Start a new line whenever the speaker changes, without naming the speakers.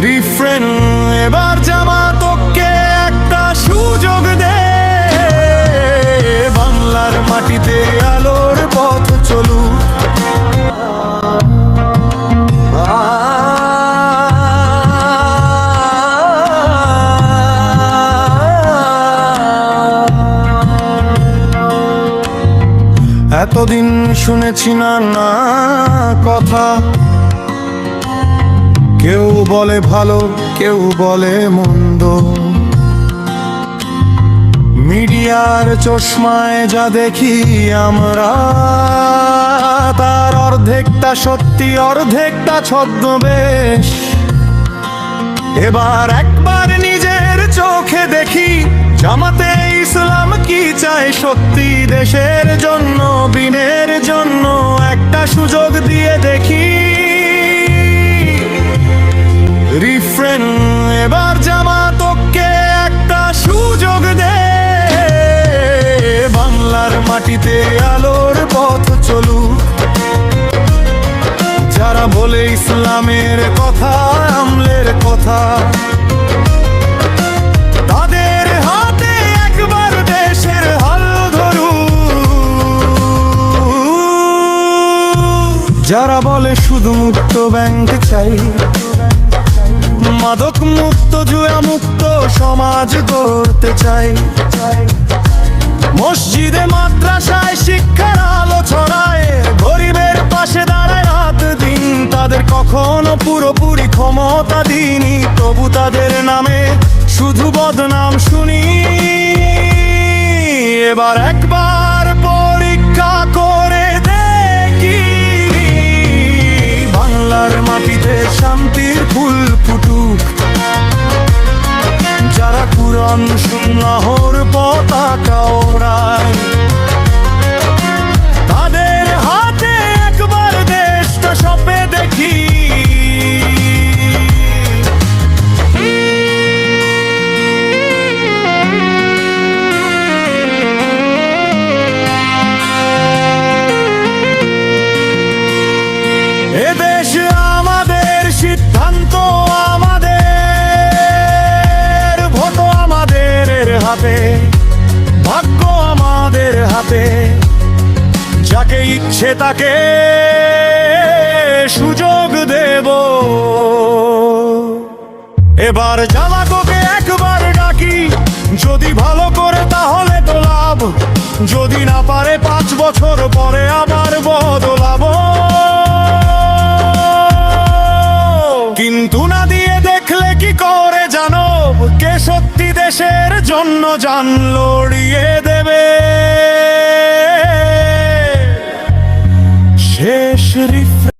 Refrain এবার জামা তোকে একটা সুযোগ দে। বাংলার মাটিতে আলোর পথ চলুক। এতদিন শুনেছি না না কথা। কেউ বলে ভালো, কেউ বলে মন্দ। মিডিয়ার চশমায় যা দেখি আমরা, তার অর্ধেকটা সত্যি, অর্ধেকটা ছদ্মবেশ। এবার একবার নিজের চোখে দেখি, জামাতে ইসলাম কি চায় সত্যি দেশের জন্য বিনের রিফ্রেন এবার জামা তোকে একটা সুযোগ দে। বাংলার মাটিতে আলোর পথ চলুক। যারা বলে ইসলামের কথা, আমলের কথা যারা বলে শুধু মুক্ত ব্যাংক চাই মাদক মুক্ত, জুয়া মুক্ত সমাজ গড়তে চাই। মসজিদে, মাদ্রাসায় শিক্ষার আলো ছড়ায়, গরিবের পাশে দাঁড়ায় রাত দিন। তাদের কখনো পুরোপুরি ক্ষমতা দিইনি, তবু তাদের নামে শুধু বদনাম শুনি। এবার একবার ফুটুক যারা কুরআন সুন্নাহর পতাকা ওড়ায়। তাদের হাতে একবার দেশটা সপে দেখি। এদেশ আমাদের সিদ্ধান্ত হাতে ভাগ্য আমাদের হাতে যাকে ইচ্ছে তাকে সুযোগ দেব। এবার জামাকোকে দেশের জন্য জান লড়িয়ে দেবে।